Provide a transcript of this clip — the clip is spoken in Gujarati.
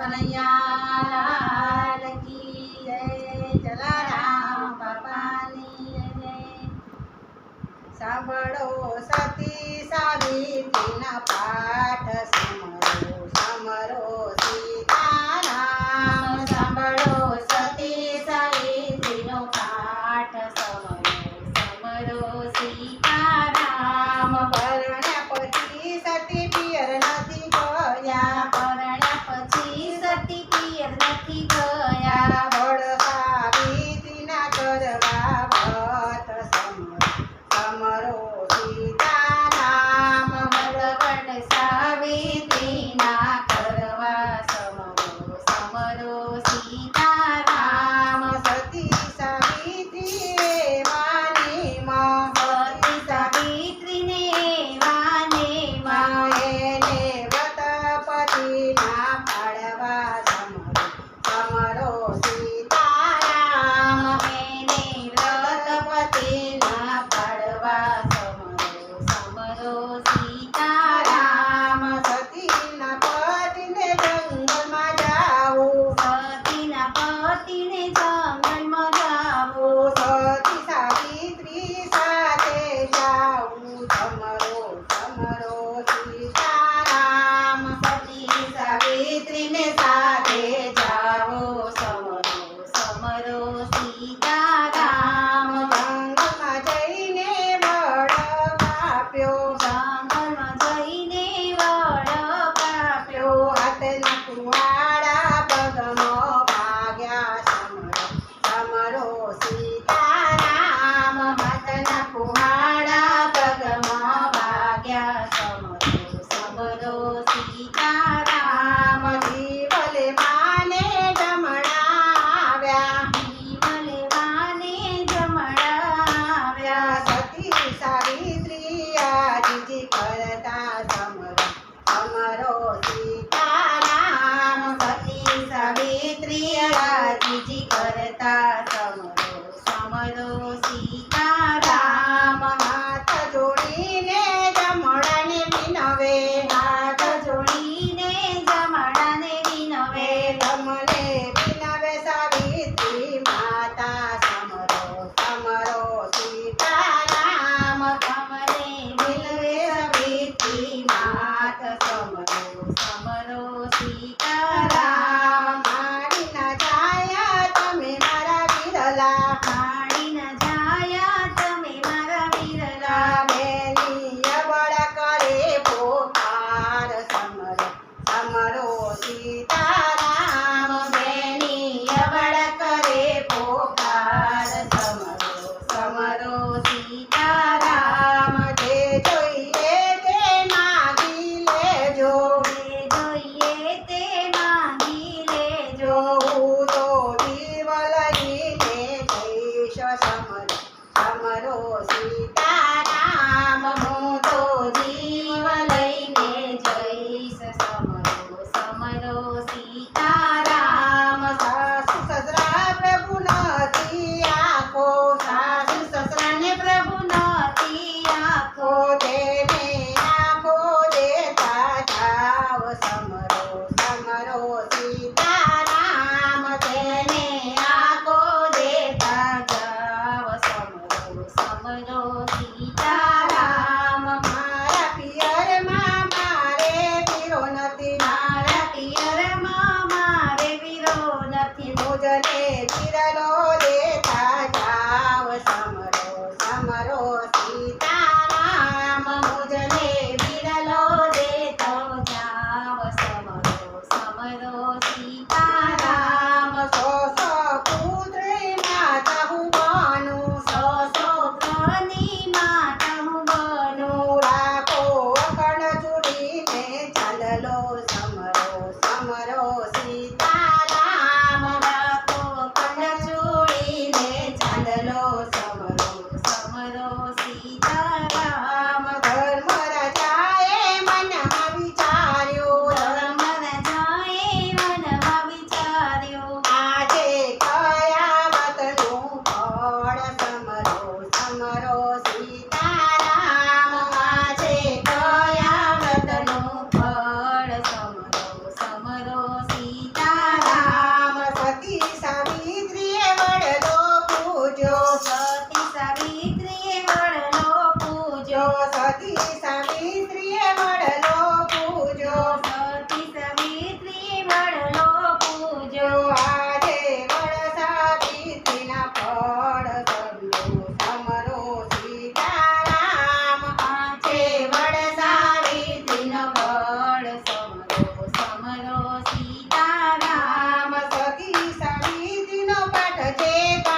કનૈયાલાલ કી જય જલારામ બાપાની જય સાંભળો સતી સાવિત્રીના પાઠ સમરો સમરો સીતારામ સાંભળો સીતારામ. પરણ્યા પછી સતી પિયર નથી Amaro છે